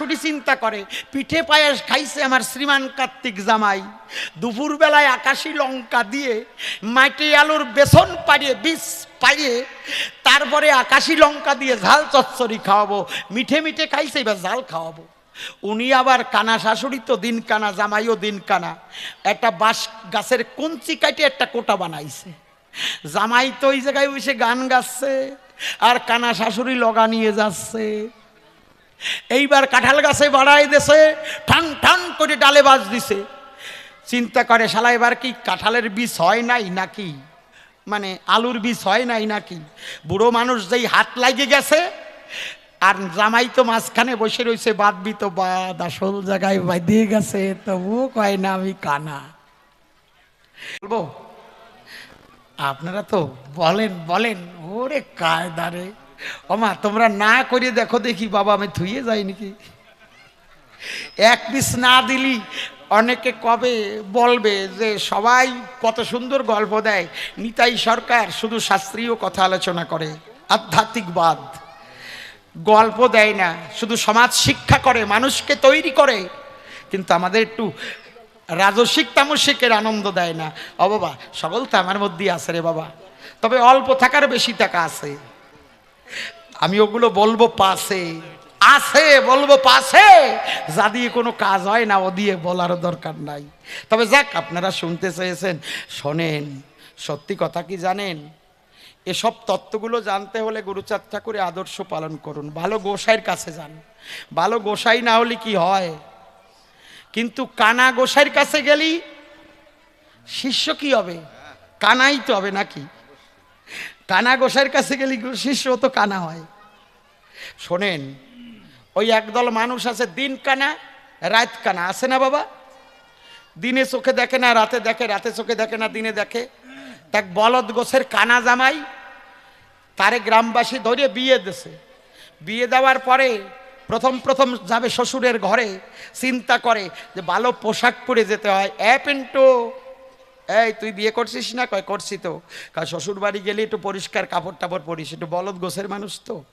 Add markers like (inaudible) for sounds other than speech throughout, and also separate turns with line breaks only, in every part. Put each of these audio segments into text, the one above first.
শাশুড়ি চিন্তা করে, পিঠে পায়েস খাইছে আমার শ্রীমান কার্তিক জামাই। দুপুরবেলায় আকাশি লঙ্কা দিয়ে মাটি আলুর বেসন পাড়িয়ে বিষ পাইয়ে তারপরে আকাশি লঙ্কা দিয়ে ঝাল চচ্চড়ি খাওয়াবো। মিঠে মিঠে খাইছে, এবার ঝাল খাওয়াবো। উনি আবার কানা শাশুড়ি তো দিন কানা, জামাইও দিন কানা। একটা বাঁশ গাছের কঞ্চি কাটে একটা কোটা বানাইছে। জামাই তো ওই জায়গায় বসে গান গাচ্ছে, আর কানা শাশুড়ি লগা নিয়ে যাচ্ছে। এইবার কাঁঠাল গাছে বাড়াই দেছে ঠান ঠান করে ডালে বাজ দিছে। চিন্তা করে শালা, এবার কি কাঁঠালের বীজ হয় নাই নাকি? মানে আলুর বীজ হয় নাই নাকি? বুড়ো মানুষ যেই হাত লাগে গেছে, আর জামাই তো মাঝখানে বসে রয়েছে বাদবি তো বাদ, আসল জায়গায় বাঁধিয়ে গেছে তবু কয় না আমি কানা। বলব, আপনারা তো বলেন বলেন, ওরে কায়দারে ওমা, তোমরা না করে দেখো দেখি বাবা আমি থুয়ে যাই নাকি? এক পিস না দিলি অনেকে কবে বলবে যে সবাই কত সুন্দর গল্প দেয়। নিতাই সরকার শুধু শাস্ত্রীয় কথা আলোচনা করে আধ্যাত্মিকবাদ গল্প দেয় না, শুধু সমাজ শিক্ষা করে, মানুষকে তৈরি করে। কিন্তু আমাদের একটু রাজসিক তামসিকের আনন্দ দেয় না। অবাবা সকল তো আমার মধ্যেই আছে রে বাবা। তবে অল্প থাকার বেশি টাকা আছে। আমি ওগুলো বলব পাশে। আছে, বলব পাশে। যা দিয়ে কোনো কাজ হয় না, ও দিয়ে বলারও দরকার নাই। তবে যাক, আপনারা শুনতে চেয়েছেন, শোনেন। সত্যি কথা কি জানেন? এসব তত্ত্বগুলো জানতে হলে গুরুচাঁদ ঠাকুরের আদর্শ পালন করুন। ভালো গোসাইয়ের কাছে যান। ভালো গোসাই না হলে কি হয়? কিন্তু কানা গোসাইয়ের কাছে গেলি শিষ্য কি হবে? কানাই তো হবে নাকি? কানা গোসাইয়ের কাছে গেলি শিষ্য তো কানা হয়। শোনেন, ওই একদল মানুষ আছে, দিন কানা, রাত কানা। আছে না বাবা? দিনে চোখে দেখে না, রাতে দেখে, রাতে চোখে দেখে না, দিনে দেখে। তাক বলদ গোছের কানা জামাই তারে গ্রামবাসী ধরে বিয়ে দেছে। বিয়ে দেওয়ার পরে প্রথম প্রথম যাবে শ্বশুরের ঘরে, চিন্তা করে যে ভালো পোশাক পরে যেতে হয়। এ পেন্টো এই, তুই বিয়ে করছিস না? কয়, করছি তো। কারণ শ্বশুর বাড়ি গেলে, একটু পরিষ্কার কাপড় টাপড় পরিস। একটু বলদ গোছের মানুষ তো।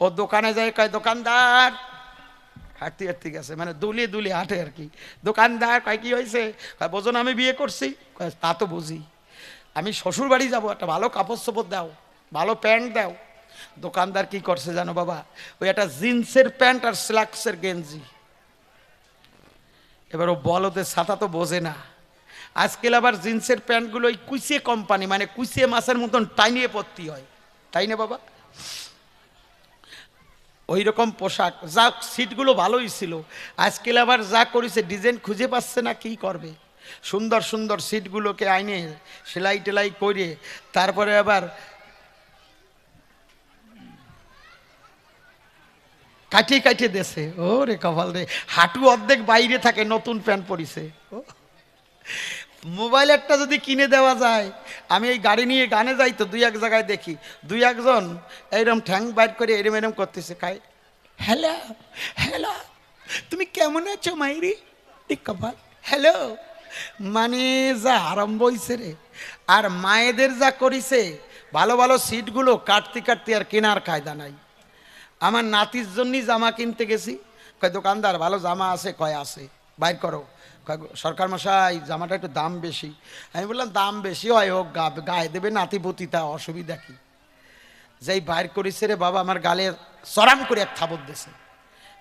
ও দোকানে যায়, কয়, দোকানদার। হাঁটতে হাঁটতে গেছে মানে দুলিয়ে দুলিয়ে হাঁটে আর কি। দোকানদার, কয়, কি হয়েছে কয়, বোঝো আমি বিয়ে করছি। কয়, তা তো বুঝি। আমি শ্বশুর বাড়ি যাব, একটা ভালো কাপড় চোপড় দাও, ভালো প্যান্ট দাও। দোকানদার কি করছে জানো বাবা? ওই একটা জিন্সের প্যান্ট আর স্লাক্সের গেঞ্জি। এবার ও বলদের ছাতা তো বোঝে না। আজকাল আবার জিন্সের প্যান্টগুলো ওই কুইসিয়ে কোম্পানি মানে কুইসিয়ে মাছের মতন টাইনিয়ে পত্তি হয়। তাই না বাবা? ওই রকম পোশাক। যা সিটগুলো ভালোই ছিল। আজকাল আবার যা করেছে, ডিজাইন খুঁজে পাচ্ছে না, কি করবে? সুন্দর সুন্দর সিটগুলোকে আইনে সেলাই টেলাই করে তারপরে আবার কাটিয়ে কাটিয়ে দেছে। ও রে কপাল রে, হাঁটু অর্ধেক বাইরে থাকে, নতুন প্যান্ট পরিছে। ও মোবাইল একটা যদি কিনে দেওয়া যায়, আমি এই গাড়ি নিয়ে গানে যাই তো দুই এক জায়গায় দেখি, দুই একজন এইরকম ঠ্যাং বাইর করে এরম এরম করতেছে খাই হ্যালো হ্যালো, তুমি কেমন আছো মাইরি? ঠিক কপাল, হ্যালো মানে যা আরম্ভ হইছে রে, আর মায়েদের যা করিছে, ভালো ভালো সিটগুলো কাটতে কাটতে আর কেনার কায়দা নাই। আমার নাতির জন্যই জামা কিনতে গেছি, কয়, দোকানদার, ভালো জামা আছে, কয়, আছে। বাইর করো। সরকার মশাই, জামাটা একটু দাম বেশি। আমি বললাম, দাম বেশি, হয় হোক গায়ে দেবে নাতি তা অসুবিধা কি? যেই বাইর করেছে রে বাবা, আমার গালে সরাম করে এক থাবত দিছে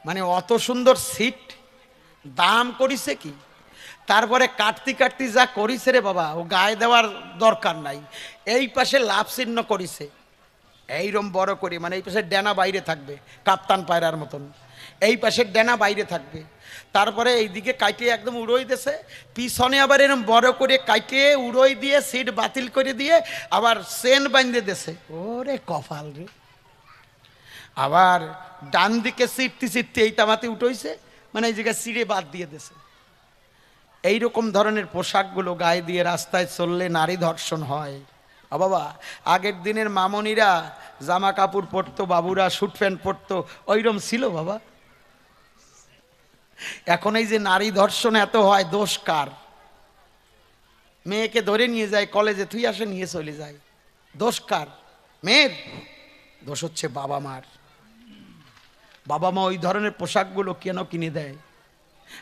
মানে অত সুন্দর সিট, দাম করিছে কি? তারপরে কাটতি কাটতি যা করিছে রে বাবা, ও গায়ে দেওয়ার দরকার নাই। এই পাশে লাভ চিহ্ন করিছে। এইরম বড় করে মানে এই পাশে ডেনা বাইরে থাকবে, কাপ্তান পায়রার মতন। এই পাশের ডেনা বাইরে থাকবে। তারপরে এইদিকে কাইটে একদম উড়োই দিয়েছে পিছনে আবার এরম বড় করে কাইটে উড়োই দিয়ে, সিট বাতিল করে দিয়ে আবার সেন বাঁধে দেছে। ওরে কপাল রে। আবার ডান দিকে সিটটি সিটটি এই তামাতে উঠোইছে মানে এই জায়গায় সিঁড়ে বাদ দিয়ে দেছে। এইরকম ধরনের পোশাকগুলো গায়ে দিয়ে রাস্তায় চললে নারী ধর্ষণ হয়। বাবা, আগের দিনের মামনিরা জামা কাপড় পরতো, বাবুরা স্যুট প্যান্ট পরতো, ওইরম ছিল বাবা? এখন এই যে নারী ধর্ষণ এত হয়, দোষ কার? মেয়েকে ধরে নিয়ে যায় কলেজে তুই আসে নিয়ে চলে যায়। দোষ কার? মেয়ের? দোষ হচ্ছে বাবা মার। বাবা মা ওই ধরনের পোশাকগুলো কেন কিনে দেয়?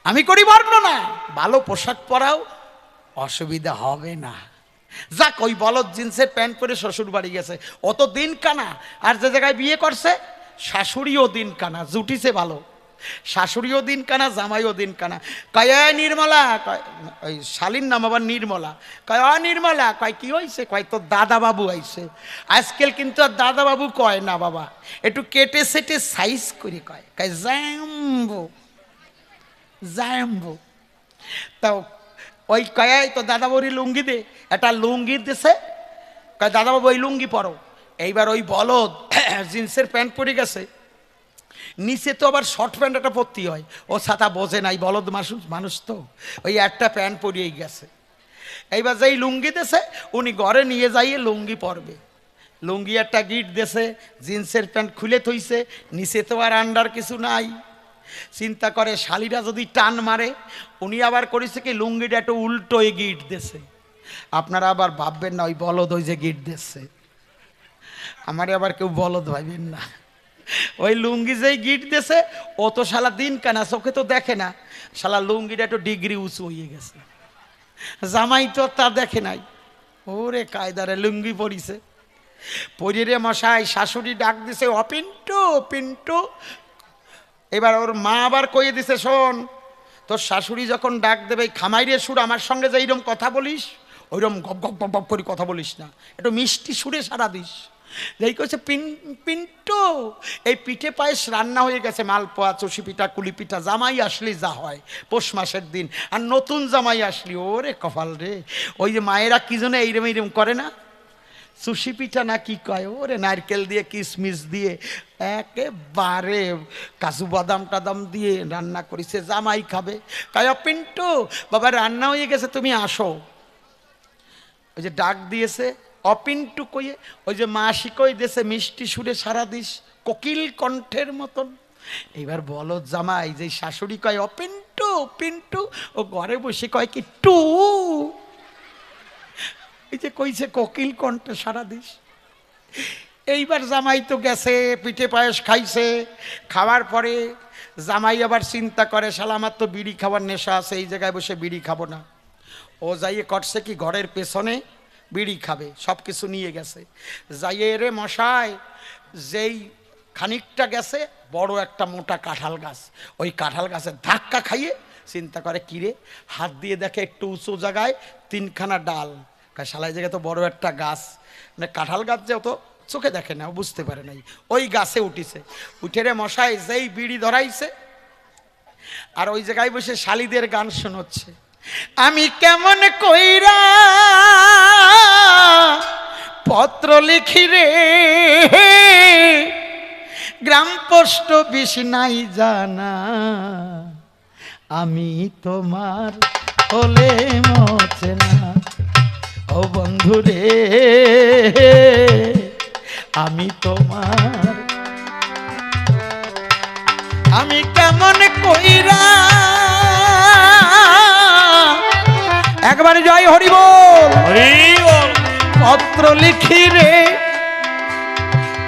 আমি করি বর্ণনা। ভালো পোশাক পরাও অসুবিধা হবে না। যাক, ওই বলদ জিন্সের প্যান্ট পরে শ্বশুর বাড়ি গেছে। অত দিন কানা আর যে জায়গায় বিয়ে করছে, শাশুড়িও দিন কানা জুটিছে ভালো। শাশুড়িও দিন কানা জামাইও দিন কানা কয় "এই নির্মলা কয় ওই শালীর নাম আবার নির্মলা কয়, অ নির্মলা কয়, কি হয়েছে কয়, তোর দাদা বাবু আইছে। আজকাল কিন্তু আর দাদা বাবু কয় না বাবা, একটু কেটে সেটে সাইজ করে কয় কয় জ্যাম্বো জাম্বো। তাও ওই কয়াই তো দাদা বৌরি লুঙ্গি দে। একটা লুঙ্গি দিছে, কয় দাদা বাবু ওই লুঙ্গি পরো। এইবার ওই বলদ (clears throat) জিন্সের প্যান্ট পরে গেছে। নিচে তো আবার শর্ট প্যান্ট একটা পরতে হয়। ও ছাতা বোঝে নাই, বলদ মানুষ মানুষ তো। ওই একটা প্যান্ট পরিয়েই গেছে। এইবার যেই লুঙ্গি দেছে, উনি ঘরে নিয়ে যাইয়ে লুঙ্গি পরবে। লুঙ্গি একটা গিট দেছে, জিন্সের প্যান্ট খুলে থইছে, নিচে তো আর আন্ডার কিছু নাই। চিন্তা করে শালিরা যদি টান মারে, উনি আবার করেছে কি, লুঙ্গিটা একটু উল্টো গিট দেছে। আপনারা আবার ভাববেন না, ওই বলদ ওই যে গিট দিচ্ছে আমারে আবার কেউ বলদ ভাববেন না। ওই লুঙ্গি যেই গিট দেছে, ও তো শালা দিন কানা, চোখে তো দেখে না। শালা লুঙ্গিটা একটু ডিগ্রি উঁচু হয়ে গেছে। জামাই তো তা দেখে নাই। ওরে কায়দারে, লুঙ্গি পরিছে। পরিয়ে রে মশাই, শাশুড়ি ডাক দিছে অপিন্টু পিন্টু এবার ওর মা আবার কইয়ে দিছে, শোন, তোর শাশুড়ি যখন ডাক দেবে খামাইরে সুর, আমার সঙ্গে যে এইরকম কথা বলিস ওইরকম গপ গপ গপ গপ করে কথা বলিস না। একটু মিষ্টি সুরে সারা দিস। যেই কইছে, পিন, পিন্টু, এই পিঠে পায়েস রান্না হয়ে গেছে, মালপোয়া, চষি পিঠা, কুলি পিঠা, জামাই আসলি যা হয়, পৌষ মাসের দিন, আর নতুন জামাই আসলি। ওরে কপাল রে, ওই যে মায়েরা কি জন্য এইরম এইরম করে না? সুশি পিঠা না কি কয়? ওরে নারকেল দিয়ে কিশমিশ দিয়ে, একেবারে কাজু বাদাম টাদাম দিয়ে রান্না করেছে, জামাই খাবে। কয় "ও পিন্টু, বাবা, রান্না হয়ে গেছে, তুমি আসো। ওই যে ডাক দিয়েছে অপিন্টু কইয়ে ওই যে মাসি কই দেশে মিষ্টি সুরে সারা দিস, কোকিল কণ্ঠের মতন। এইবার বলো জামাই, যে শাশুড়ি কয় অপিন্টু পিন্টু ও ঘরে বসে কয় কি, টু এই যে কইছে, কোকিল কণ্ঠে সারা দিস এইবার জামাই তো গেছে, পিঠে পায়েস খাইছে। খাওয়ার পরে জামাই আবার চিন্তা করে, শালা, আমার তো বিড়ি খাওয়ার নেশা আছে, এই জায়গায় বসে বিড়ি খাব না। ও যাইয়ে করছে কি, ঘরের পেছনে বিড়ি খাবে সব কিছু নিয়ে গেছে। যাইয়ে রে মশায় যেই খানিকটা গেছে, বড় একটা মোটা কাঁঠাল গাছ। ওই কাঁঠাল গাছের ধাক্কা খাইয়ে চিন্তা করে, কিরে? হাত দিয়ে দেখে একটু উঁচু জায়গায় তিনখানা ডাল। শালাই জায়গায় তো বড় একটা গাছ। মানে কাঁঠাল গাছ যে তো চোখে দেখে না বুঝতে পারে নাই। ওই গাছে উঠিছে। উঠে রে মশায় যেই বিড়ি ধরাইছে, আর ওই জায়গায় বসে শালিদের গান শোনাচ্ছে। আমি কেমন কইরা পত্র লিখি রে? গ্রাম পোস্ট বেশি নাই জানা। আমি তোমার হলে মছে না। ও বন্ধু রে, আমি তোমার আমি কেমন কইরা একবার জয় হরি বল। পত্র লিখি রে।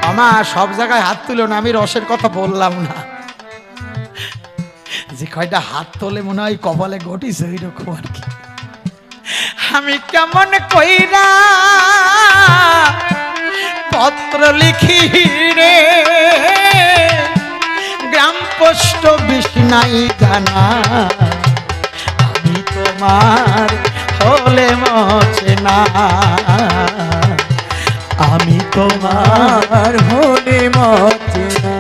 আমার সব জায়গায় হাত তুলো না আমি রসের কথা বললাম না। যে কয়টা হাত তোলে মনে হয় কপালে ঘটিছে ওইরকম আর কি। আমি কেমন কইরা পত্র লিখি রে। গ্রাম পোস্ট বিষ্ণাই জানা। আমি তোমার হলে মছে না আমি তোমার হলে মছে না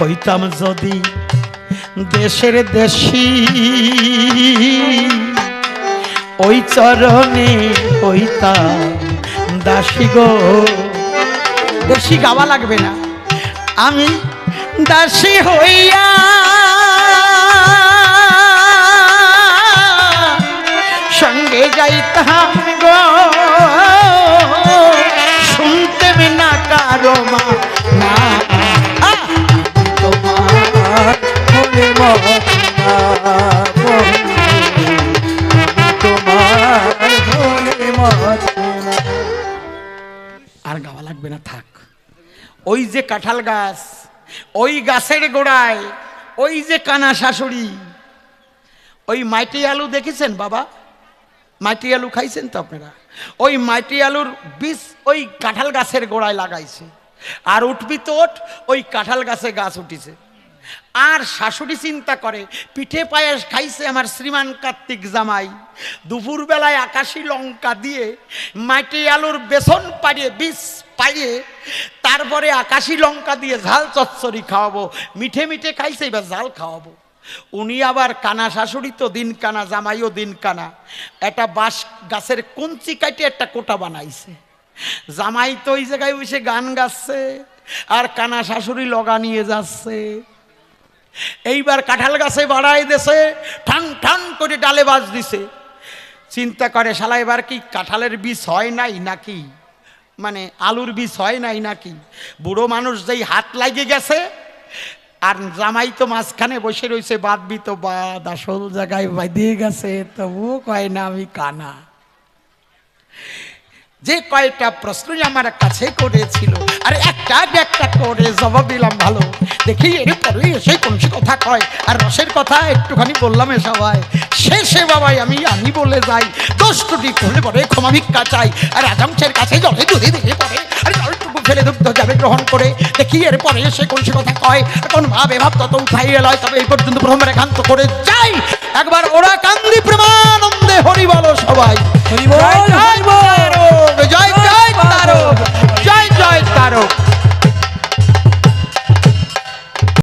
হইতাম যদি দেশের দেশি ওই চরণে হইতাম দাসী গো। বেশি গাওয়া লাগবে না। আমি দাসী হইয়া যাইতাম গো। শুনতে না কারও মা। আর গাওয়া লাগবে না, থাক। ওই যে কাঁঠাল গাছ, ওই গাছের গোড়ায়, ওই যে কানা শাশুড়ি, ওই মাইটি আলু দেখেছেন বাবা? মাটি আলু খাইছেন তো আপনারা? ওই মাটি আলুর বীজ ওই কাঁঠাল গাছের গোড়ায় লাগাইছে। আর উঠবি তো ওঠ, ওই কাঁঠাল গাছে গাছ উঠিছে। আর শাশুড়ি চিন্তা করে, পিঠে পায়েস খাইছে আমার শ্রীমান কার্তিক জামাই। দুপুরবেলায় আকাশি লঙ্কা দিয়ে মাটি আলুর বেসন পাড়িয়ে, বীজ পাইয়ে তারপরে আকাশি লঙ্কা দিয়ে ঝাল চচ্চড়ি খাওয়াবো। মিঠে মিঠে খাইছে, এবার ঝাল খাওয়াবো। উনি আবার কানা শাশুড়ি তো দিন কানা, জামাইও দিন কানা। একটা বাঁশ গাছের কঞ্চি কাটে একটা কোটা বানাইছে। জামাই তো ওই জায়গায় বসে গান গাচ্ছে আর কানা শাশুড়ি লগা নিয়ে যাচ্ছে। এইবার কাঁঠাল গাছে বাড়াই দেছে, ঠান ঠান করে ডালে বাজ দিছে। চিন্তা করে শালা, এবার কি কাঁঠালের বীজ হয় নাই নাকি? মানে আলুর বীজ হয় নাই নাকি? বুড়ো মানুষ যেই হাত লাগে গেছে আর জামাই তো মাঝখানে বসে রয়েছে, বাদবি তো বাদ, আসল জায়গায় বাঁধিয়ে গেছে, তবুও কয় না আমি কানা। যে কয়টা প্রশ্নই আমার কাছে করেছিল, আর একটা একটা করে জবাব দিলাম ভালো। দেখি এরপরে এসে কোন কথা কয়, আর রসের কথা একটুখানি বললাম এ সবাই শেষে বাবাই, আমি আমি বলে যাই, দোষ ত্রুটি করলে পরে ক্ষমা ভিক্ষা চাই, আর আজামছের কাছে জলে দুধে দিয়ে পড়ে আর ফেলে দুগ্ধ যাবে গ্রহণ করে। দেখি এরপরে সে কোন সে কথা কয়। এখন ভাবে ভাব তত উঠাই এলয় তবে এই পর্যন্ত প্রথম একান্ত করে যাই। একবার ওরা কান্দি প্রেমানন্দে হরি বলো সবাই
হরি বল